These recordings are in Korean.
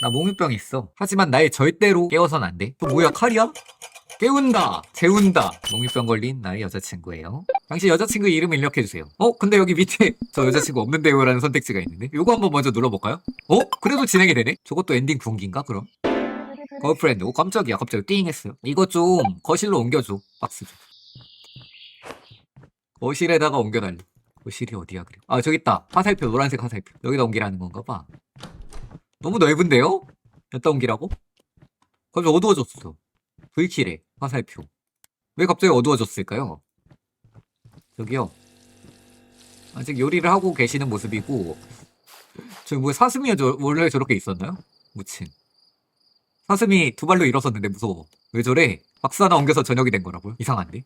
나 몽유병 있어. 하지만 나의 절대로 깨워선 안 돼. 또 뭐야 칼이야? 깨운다, 재운다. 몽유병 걸린 나의 여자친구예요. 당신 여자친구 이름 을 입력해주세요. 어? 근데 여기 밑에 저 여자친구 없는데요라는 선택지가 있는데 요거 한번 먼저 눌러볼까요? 어? 그래도 진행이 되네? 저것도 엔딩 분기인가 그럼? 걸프렌드. 오 깜짝이야. 갑자기 띵 했어요. 이거 좀 거실로 옮겨줘. 박스 좀. 거실에다가 옮겨달래. 거실이 어디야 그래? 아 저기 있다. 화살표 노란색 화살표. 여기다 옮기라는 건가 봐. 너무 넓은데요? 여기다 옮기라고? 갑자기 어두워졌어. 불길해. 화살표. 왜 갑자기 어두워졌을까요? 저기요. 아직 요리를 하고 계시는 모습이고 저기 뭐 사슴이 저, 원래 저렇게 있었나요? 무침. 사슴이 두 발로 일어섰는데 무서워. 왜 저래? 박스 하나 옮겨서 저녁이 된 거라고요? 이상한데?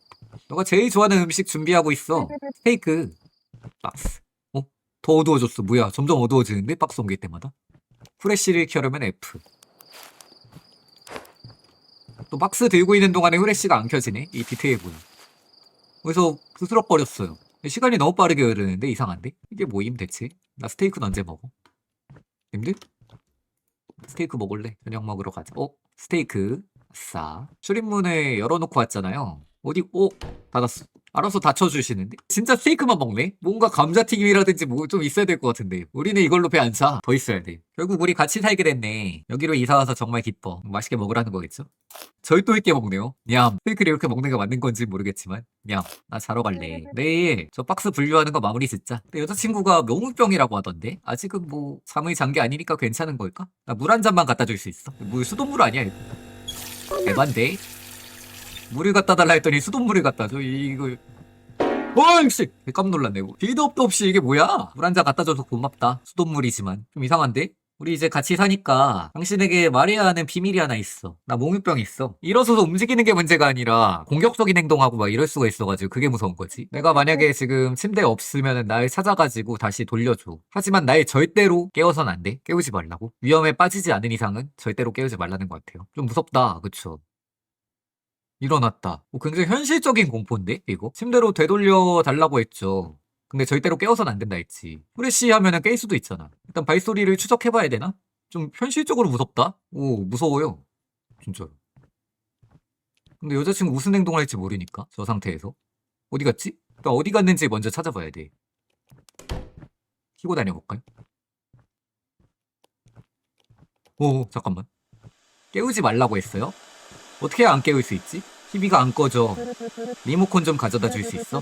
너가 제일 좋아하는 음식 준비하고 있어. 스테이크. 박스. 어? 더 어두워졌어. 뭐야? 점점 어두워지는데? 박스 옮길 때마다? 후레쉬를 켜려면 F. 또 박스 들고 있는 동안에 후레쉬가 안 켜지네? 이 디테일 보여. 그래서 부스럭거렸어요. 시간이 너무 빠르게 흐르는데 이상한데? 이게 뭐임 대체? 나 스테이크는 언제 먹어? 님들? 스테이크 먹을래? 저녁 먹으러 가자. 어? 스테이크. 아싸. 출입문을 열어놓고 왔잖아요. 어디, 어? 닫았어. 알아서 닫혀주시는데? 진짜 스테이크만 먹네? 뭔가 감자튀김이라든지 뭐 좀 있어야 될 것 같은데. 우리는 이걸로 배 안 차. 더 있어야 돼. 결국 우리 같이 살게 됐네. 여기로 이사와서 정말 기뻐. 맛있게 먹으라는 거겠죠? 절도 있게 먹네요. 냠. 스테이크를 이렇게 먹는 게 맞는 건지 모르겠지만. 냠. 나 자러 갈래. 내일 저 박스 분류하는 거 마무리 짓자. 근데 여자친구가 명우병이라고 하던데? 아직은 뭐 잠을 잔 게 아니니까 괜찮은 걸까? 나 물 한 잔만 갖다 줄 수 있어? 물 수돗물 아니야 이거? 에반데? 물을 갖다 달라 했더니 수돗물을 갖다 줘. 이거 어이씨! 깜 놀랐네. 이거. 빌드업도 없이 이게 뭐야? 물 한 잔 갖다 줘서 고맙다. 수돗물이지만. 좀 이상한데? 우리 이제 같이 사니까 당신에게 말해야 하는 비밀이 하나 있어. 나 몽유병 있어. 일어서서 움직이는 게 문제가 아니라 공격적인 행동하고 막 이럴 수가 있어가지고 그게 무서운 거지. 내가 만약에 지금 침대에 없으면 날 찾아가지고 다시 돌려줘. 하지만 날 절대로 깨워선 안 돼. 깨우지 말라고. 위험에 빠지지 않은 이상은 절대로 깨우지 말라는 것 같아요. 좀 무섭다. 그쵸? 일어났다. 어, 굉장히 현실적인 공포인데 이거? 침대로 되돌려 달라고 했죠. 근데 절대로 깨워선 안 된다 했지. 후레쉬 하면은 깰 수도 있잖아. 일단 발소리를 추적해봐야 되나? 좀 현실적으로 무섭다? 오, 무서워요. 진짜로. 근데 여자친구 무슨 행동을 할지 모르니까, 저 상태에서. 어디 갔지? 일단 어디 갔는지 먼저 찾아봐야 돼. 키고 다녀볼까요? 오, 잠깐만. 깨우지 말라고 했어요? 어떻게 안 깨울 수 있지? TV가 안 꺼져. 리모컨 좀 가져다 줄 수 있어?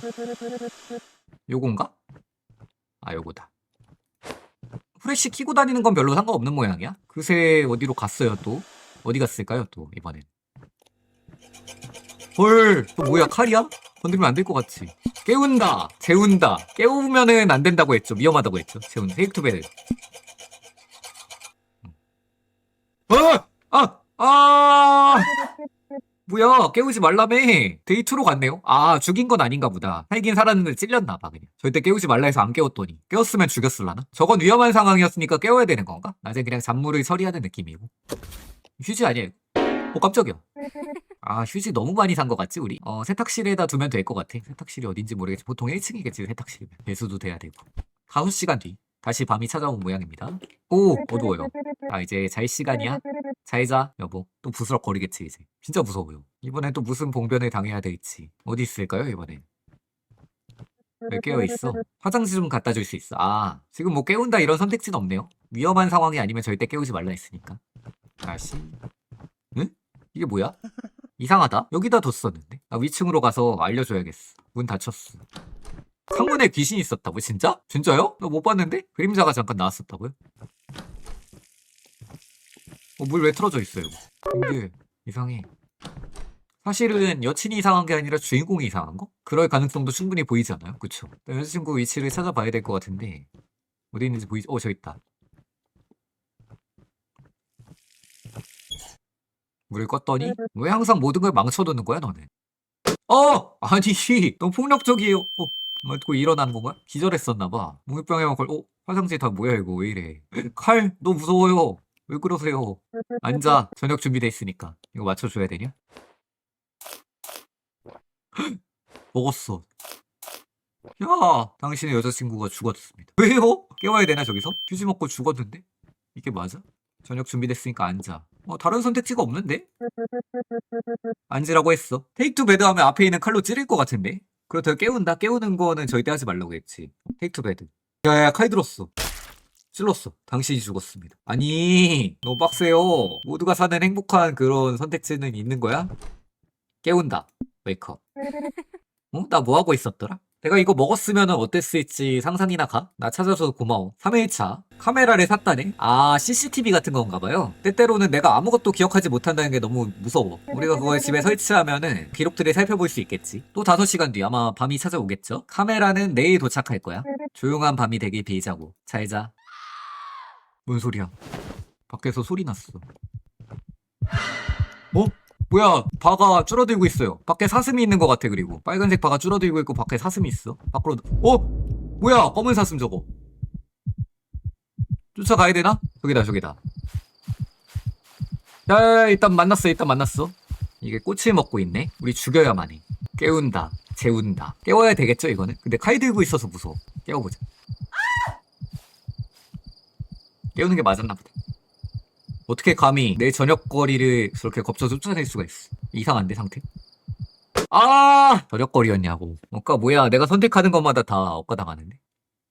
요건가? 아, 요거다. 후레쉬 키고 다니는 건 별로 상관없는 모양이야? 그새 어디로 갔어요, 또? 어디 갔을까요, 또, 이번엔? 헐, 또 뭐야, 칼이야? 건들면 안 될 것 같지? 깨운다, 재운다. 깨우면은 안 된다고 했죠. 위험하다고 했죠. 재운, 테이크투베드. 아! 아! 아! 뭐야 깨우지 말라며. 데이트로 갔네요. 아 죽인 건 아닌가 보다. 살긴 살았는데 찔렸나 봐 그냥. 절대 깨우지 말라 해서 안 깨웠더니. 깨웠으면 죽였을라나? 저건 위험한 상황이었으니까 깨워야 되는 건가? 낮에 그냥 잔물을 처리하는 느낌이고. 휴지 아니에요? 어 깜짝이야. 아 휴지 너무 많이 산 것 같지 우리? 어 세탁실에다 두면 될 것 같아. 세탁실이 어딘지 모르겠지. 보통 1층이겠지 세탁실이면. 배수도 돼야 되고. 5시간 뒤 다시 밤이 찾아온 모양입니다. 오 어두워요. 아 이제 잘 시간이야? 잘자? 여보 또 부스럭거리겠지 이제. 진짜 무서워요. 이번엔 또 무슨 봉변을 당해야 될지. 어디 있을까요 이번엔? 왜 깨어 있어? 화장실 좀 갖다 줄 수 있어. 아 지금 뭐 깨운다 이런 선택지는 없네요. 위험한 상황이 아니면 절대 깨우지 말라 했으니까. 다시. 응? 이게 뭐야? 이상하다? 여기다 뒀었는데? 나 위층으로 가서 알려줘야겠어. 문 닫혔어 창문에 귀신이 있었다고 진짜? 진짜요? 나 못 봤는데? 그림자가 잠깐 나왔었다고요? 어, 물 왜 틀어져 있어요? 이게 이상해. 사실은 여친이 이상한 게 아니라 주인공이 이상한 거? 그럴 가능성도 충분히 보이지 않아요? 그쵸? 여자친구 위치를 찾아봐야 될 것 같은데 어디 있는지 보이지? 어, 저기 있다. 물을 껐더니 왜 항상 모든 걸 망쳐놓는 거야 너는? 어! 아니 너무 폭력적이에요. 어, 뭐 듣고 일어나는 건가? 기절했었나 봐. 몽유병에 걸. 어? 화장실 다 뭐야 이거 왜 이래? 칼 너무 무서워요. 왜 그러세요? 앉아. 저녁 준비돼 있으니까. 이거 맞춰줘야 되냐? 먹었어. 야, 당신의 여자친구가 죽었습니다. 왜요? 깨워야 되나 저기서? 휴지 먹고 죽었는데? 이게 맞아? 저녁 준비됐으니까 앉아. 어, 다른 선택지가 없는데? 앉으라고 했어. 테이크 투 베드 하면 앞에 있는 칼로 찌를 것 같은데? 그렇다고 깨운다. 깨우는 거는 절대 하지 말라고 했지. 테이크 투 베드. 야야 칼 들었어. 찔렀어. 당신이 죽었습니다. 아니 너무 빡세요. 모두가 사는 행복한 그런 선택지는 있는 거야? 깨운다. 웨이크업. 어? 나 뭐 하고 있었더라? 내가 이거 먹었으면 어땠을지 상상이나 가? 나 찾아줘서 고마워. 3일차. 카메라를 샀다네? 아, CCTV 같은 건가 봐요. 때때로는 내가 아무것도 기억하지 못한다는 게 너무 무서워. 우리가 그걸 집에 설치하면은 기록들을 살펴볼 수 있겠지. 또 5시간 뒤 아마 밤이 찾아오겠죠? 카메라는 내일 도착할 거야. 조용한 밤이 되길 빌자고. 잘 자. 뭔 소리야? 밖에서 소리 났어. 어? 뭐야 바가 줄어들고 있어요. 밖에 사슴이 있는 것 같아 그리고. 빨간색 바가 줄어들고 있고 밖에 사슴이 있어. 밖으로 어? 뭐야 검은 사슴 저거. 쫓아가야 되나? 저기다 저기다. 야 일단 만났어 일단 만났어. 이게 꽃을 먹고 있네. 우리 죽여야만 해 깨운다 재운다. 깨워야 되겠죠 이거는? 근데 칼 들고 있어서 무서워. 깨워보자. 깨우는 게 맞았나 보다 어떻게 감히 내 저녁거리를 저렇게 겁쳐 쫓아낼 수가 있어. 이상한데, 상태? 아! 저녁거리였냐고. 아까 뭐야, 내가 선택하는 것마다 다 억가당하는데.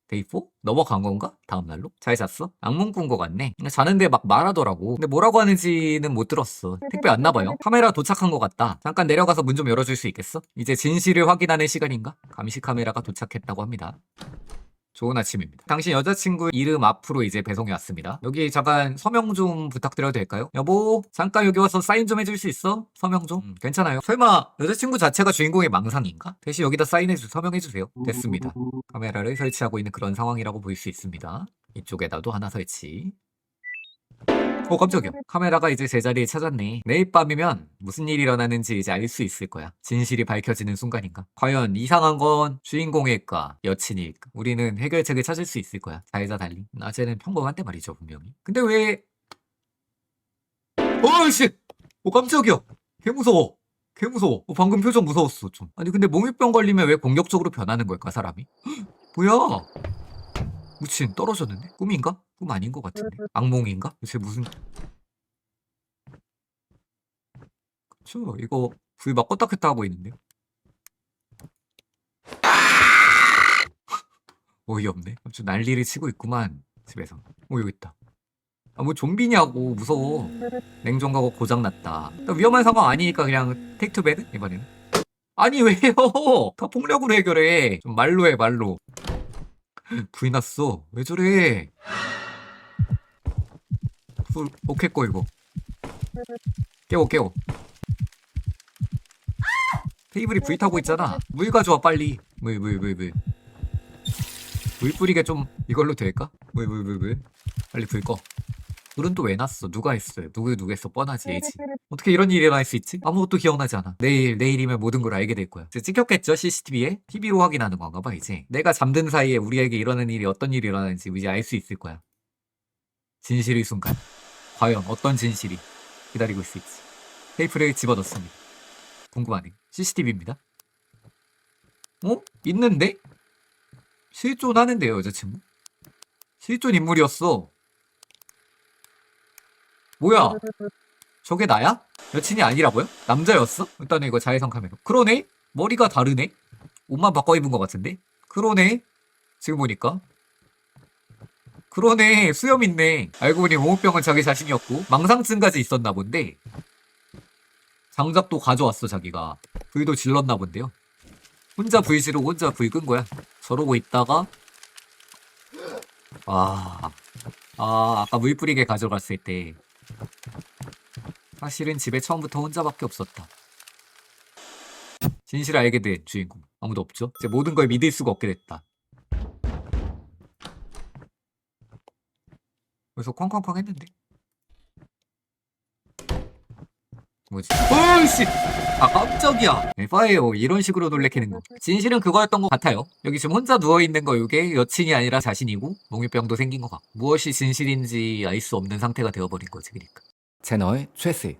데이4? 넘어간 건가? 다음 날로? 잘 잤어? 악몽 꾼 거 같네. 자는데 막 말하더라고. 근데 뭐라고 하는지는 못 들었어. 택배 왔나 봐요. 카메라 도착한 것 같다. 잠깐 내려가서 문 좀 열어줄 수 있겠어? 이제 진실을 확인하는 시간인가? 감시 카메라가 도착했다고 합니다. 좋은 아침입니다. 당신 여자친구 이름 앞으로 이제 배송이 왔습니다. 여기 잠깐 서명 좀 부탁드려도 될까요? 여보, 잠깐 여기 와서 사인 좀 해줄 수 있어? 서명 좀? 음, 괜찮아요. 설마 여자친구 자체가 주인공의 망상인가? 대신 여기다 사인해주, 서명해주세요. 됐습니다. 카메라를 설치하고 있는 그런 상황이라고 볼 수 있습니다. 이쪽에다도 하나 설치. 어 깜짝이야. 카메라가 이제 제자리에 찾았네. 내일 밤이면 무슨 일이 일어나는지 이제 알 수 있을 거야. 진실이 밝혀지는 순간인가? 과연 이상한 건 주인공일까? 여친일까? 우리는 해결책을 찾을 수 있을 거야. 자이자 달리. 낮에는 평범한데 말이죠 분명히. 근데 왜? 어이씨! 어 깜짝이야. 개 무서워. 개 무서워. 어, 방금 표정 무서웠어 좀. 아니 근데 몽유병 걸리면 왜 공격적으로 변하는 걸까 사람이? 헉, 뭐야? 무친 떨어졌는데? 꿈인가? 꿈 아닌 것 같은데. 악몽인가? 도대체 무슨 그쵸 이거 불 막 껐다 켰다 하고 있는데. 어이없네. 아무튼 난리를 치고 있구만 집에서. 어 여기 있다. 아 뭐 좀비냐고 무서워. 냉정가고 고장났다. 나 위험한 상황 아니니까 그냥 테이크투베드 이번에는. 아니 왜요? 다 폭력으로 해결해. 좀 말로 해 말로. 불이 났어. 왜 저래? 불, 오케이 꺼 이거. 깨워 깨워. 테이블이 불 타고 있잖아. 물 가져와 빨리. 물 물 물 물. 물 뿌리게 좀 이걸로 될까? 물 물 물 물. 빨리 불 꺼. 불은 또 왜 났어? 누가 했어요? 누구 누구 했어? 뻔하지 얘지. 어떻게 이런 일이 일어날 수 있지? 아무것도 기억나지 않아. 내일 내일이면 모든 걸 알게 될 거야. 이제 찍혔겠죠 CCTV에? TV로 확인하는 건가 봐 이제. 내가 잠든 사이에 우리에게 일어나는 일이 어떤 일이 일어나는지 이제 알 수 있을 거야. 진실의 순간. 과연 어떤 진실이 기다리고 있을지. 테이프를 집어넣습니다. 궁금하네. CCTV입니다. 어? 있는데? 실존하는데요 여자친구? 실존 인물이었어. 뭐야? 저게 나야? 여친이 아니라고요? 남자였어? 일단 은 이거 자외선 카메라. 그러네? 머리가 다르네? 옷만 바꿔 입은 것 같은데? 그러네? 지금 보니까. 그러네. 수염 있네. 알고 보니 몽우병은 자기 자신이었고, 망상증까지 있었나 본데, 장작도 가져왔어, 자기가. 불도 질렀나 본데요. 혼자 불 지르고 혼자 불끈 거야. 저러고 있다가, 아, 아, 아까 물 뿌리게 가져갔을 때, 사실은 집에 처음부터 혼자밖에 없었다. 진실을 알게 된 주인공. 아무도 없죠. 이제 모든 걸 믿을 수가 없게 됐다. 그래서 쾅쾅쾅 했는데. 뭐지? 어이씨! 아 깜짝이야. 에바예요. 이런 식으로 놀래키는 거. 진실은 그거였던 것 같아요. 여기 지금 혼자 누워있는 거 이게 여친이 아니라 자신이고 몽유병도 생긴 것 같고 무엇이 진실인지 알 수 없는 상태가 되어버린 거지 그러니까. 채널 최스